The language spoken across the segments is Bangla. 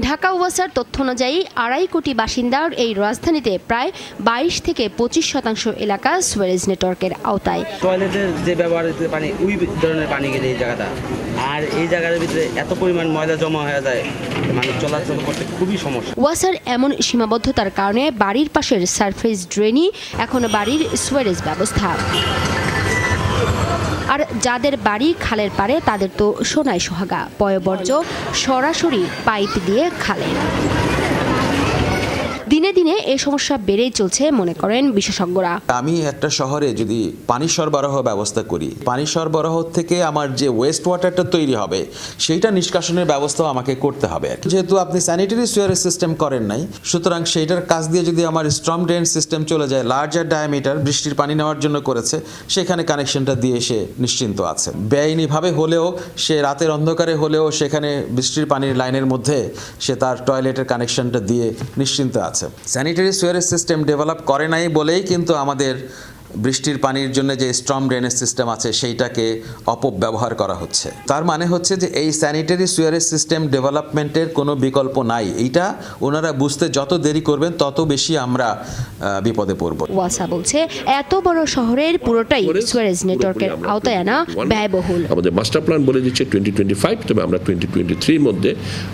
ঢাকা ওয়াসার তথ্য অনুযায়ী আড়াই কোটি বাসিন্দার এই রাজধানীতে প্রায় বাইশ থেকে পঁচিশ শতাংশ এলাকা সুয়ারেজ নেটওয়ার্কের আওতায়। টয়লেটের যে ব্যবহৃত পানি ওই ধরনের পানি গেলে এই জায়গাটা। আর এই জায়গার ভিতরে এত পরিমাণ ময়লা জমা হয়ে যায় মানুষ চলাচল করতে খুবই সমস্যা। ওয়াসার এমন সীমাবদ্ধতার কারণে বাড়ির পাশের সারফেস ড্রেনই এখন বাড়ির সুয়ারেজ ব্যবস্থা। আর যাদের বাড়ি খালের পারে তাদের তো সোনায় সোহাগা পয়বর্জ্য সরাসরি পাইপ দিয়ে খালে দিনে দিনে এই সমস্যা বেড়েই চলছে মনে করেন বিশেষজ্ঞরা। আমি একটা শহরে যদি পানি সরবরাহ ব্যবস্থা করি, পানি সরবরাহ থেকে আমার যে ওয়েস্ট ওয়াটারটা তৈরি হবে, সেইটা নিষ্কাশনের ব্যবস্থাও আমাকে করতে হবে। যেহেতু আপনি স্যানিটারি সুয়ারেজ সিস্টেম করেন নাই, সুতরাং সেইটার কাজ দিয়ে যদি আমার স্ট্রম ড্রেন সিস্টেম চলে যায় লার্জার ডায়ামিটার বৃষ্টির পানি নেওয়ার জন্য করেছে, সেখানে কানেকশনটা দিয়ে সে নিশ্চিন্ত আছে। বেআইনিভাবে হলেও, সে রাতের অন্ধকারে হলেও সেখানে বৃষ্টির পানির লাইনের মধ্যে সে তার টয়লেটের কানেকশনটা দিয়ে নিশ্চিন্ত আছে। স্যানিটারি সুয়ারেজ সিস্টেম ডেভেলপ করে নাই বলেই কিন্তু আমাদের বৃষ্টির পানির জন্য যে স্ট্রম ড্রেনেজ সিস্টেম আছে সেইটাকে অপব্যবহার করা হচ্ছে। তার মানে হচ্ছে যে এই স্যানিটারি সুয়ারেজ সিস্টেম ডেভেলপমেন্টের কোনো বিকল্প নাই। এইটা ওনারা বুঝতে যত দেরি করবেন তত বেশি আমরা বিপদে পড়ব। ওয়াসা বলছে এত বড় শহরের পুরোটাই সুয়ারেজ নেটওয়ার্কের আওতায় আনা ব্যয়বহুল। আমাদের মাস্টার প্ল্যান বলে দিচ্ছে টোয়েন্টি টোয়েন্টি ফাইভ তবে আমরা টোয়েন্টি টোয়েন্টি থ্রির মধ্যে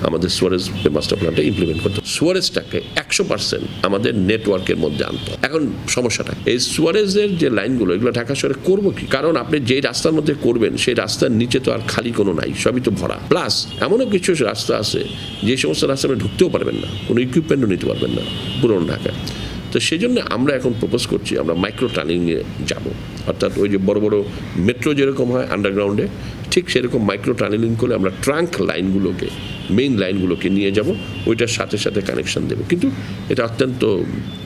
আমাদের সুয়ারেজ মাস্টার প্ল্যানটা ইমপ্লিমেন্ট করতে সুয়ারেজটাকে একশো পার্সেন্ট আমাদের নেটওয়ার্কের মধ্যে আনতে এখন সমস্যাটা এই সুয়ারেজের যে লাইনগুলো, এগুলো ঢাকা শহরে করব কি? কারণ আপনি যে রাস্তার মধ্যে করবেন, সেই রাস্তার নিচে তো আর খালি কোনো নাই, সবই তো ভরা। প্লাস এমনও কিছু রাস্তা আছে, যে সমস্ত রাস্তা আপনি ঢুকতেও পারবেন না, কোনো ইকুইপমেন্টও নিতে পারবেন না, পুরনো ঢাকা তো সেই জন্য আমরা এখন প্রপোজ করছি, আমরা মাইক্রো টানিংয়ে যাব। অর্থাৎ ওই যে বড় বড় মেট্রো যেরকম হয় আন্ডারগ্রাউন্ডে ঠিক সেরকম মাইক্রো টানেলিং করে আমরা ট্রাঙ্ক লাইনগুলোকে মেইন লাইনগুলোকে নিয়ে যাব ওইটার সাথে সাথে কানেকশন দেবো। কিন্তু এটা অত্যন্ত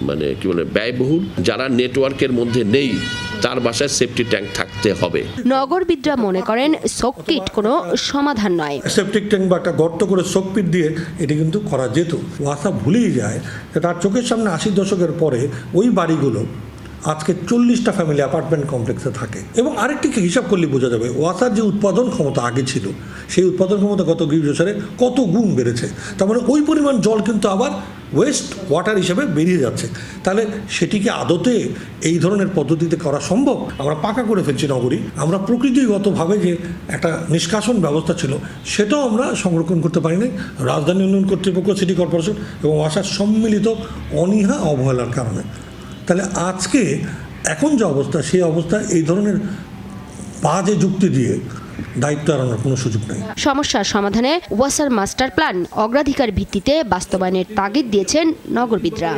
মানে কি বলে ব্যয়বহুল। যারা নেটওয়ার্কের মধ্যে নেই তার বাসায় সেফটি ট্যাঙ্ক থাকতে হবে। নগরবিদরা মনে করেন সোককিট কোনো সমাধান নয়। সেপটিক ট্যাঙ্ক বা একটা গর্ত করে শোকপিট দিয়ে এটি কিন্তু করা যেত। ওয়াসা ভুলেই যায় তার চোখের সামনে আশি দশকের পরে ওই বাড়িগুলো আজকে চল্লিশটা ফ্যামিলি অ্যাপার্টমেন্ট কমপ্লেক্সে থাকে। এবং আরেকটি হিসাব করলে বোঝা যাবে, ওয়াসার যে উৎপাদন ক্ষমতা আগে ছিল, সেই উৎপাদন ক্ষমতা গত বছরে কত গুণ বেড়েছে। তার মানে ওই পরিমাণ জল কিন্তু আবার ওয়েস্ট ওয়াটার হিসেবে বেরিয়ে যাচ্ছে। তাহলে সেটিকে আদতে এই ধরনের পদ্ধতিতে করা সম্ভব? আমরা পাকা করে ফেলছি নগরী। আমরা প্রকৃতিগতভাবে যে একটা নিষ্কাশন ব্যবস্থা ছিল, সেটাও আমরা সংরক্ষণ করতে পারি নাই রাজধানী উন্নয়ন কর্তৃপক্ষ সিটি কর্পোরেশন এবং ওয়াসার সম্মিলিত অনীহা, অবহেলার কারণে। তাহলে আজকে এখন যে অবস্থা, সেই অবস্থা, এই ধরনের বাজে যুক্তি দিয়ে দায়িত্ব এড়ানোর কোনো সুযোগ নেই। সমস্যার সমাধানে ওয়াসার মাস্টার প্ল্যান অগ্রাধিকার ভিত্তিতে বাস্তবায়নের তাগিদ দিয়েছেন নগরবিদরা।